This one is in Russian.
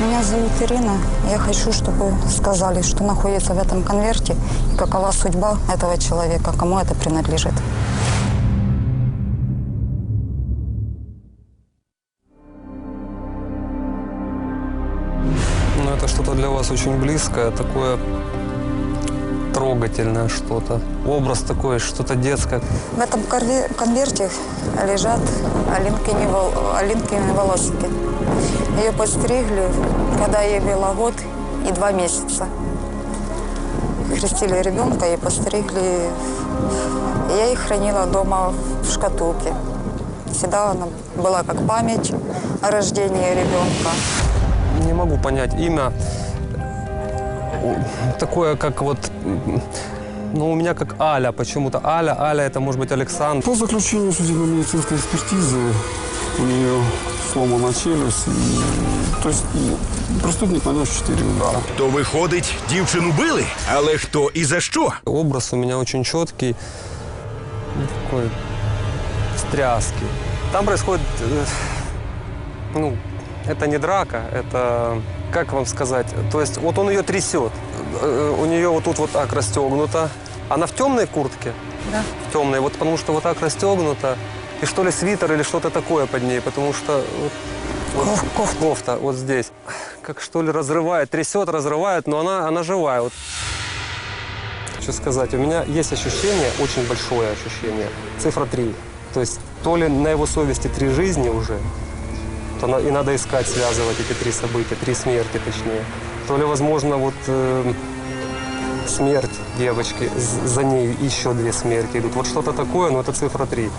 Меня зовут Ирина. Я хочу, чтобы сказали, что находится в этом конверте и какова судьба этого человека, кому это принадлежит. Ну, это что-то для вас очень близкое, такое трогательное что-то. Образ такой, что-то детское. В этом конверте лежат Алинкины, вол- Алинкины волосики. Ее постригли, когда ей было год и два месяца. Крестили ребенка и постригли. Я их хранила дома в шкатулке. Всегда она была как память о рождении ребенка. Не могу понять имя. Такое, как вот... Ну, у меня как Аля почему-то. Аля, Аля, это может быть Александр. По заключению судебно-медицинской экспертизы у нее сломана челюсть. И, то есть и преступник нанес 4 удара. То виходить, дівчину били, але хто і за що? Образ у меня очень четкий. Ну, такой стряски. Там происходит... э, Ну, это не драка, это... Как вам сказать? То есть вот он ее трясет. Э, У нее вот тут вот так расстегнуто. Она в темной куртке? Да. В темной. Вот потому что вот так расстегнуто. И что ли свитер или что-то такое под ней. Потому что вот, вот Коф- кофта. кофта вот здесь. Как что ли разрывает, трясет, разрывает, но она, она живая. Вот Хочу сказать, у меня есть ощущение, очень большое ощущение, цифра 3. То есть то ли на его совести три жизни уже, то и надо искать, связывать эти три события, три смерти точнее. То ли, возможно, вот э, смерть девочки, за ней еще две смерти идут. Вот что-то такое, но это цифра 3.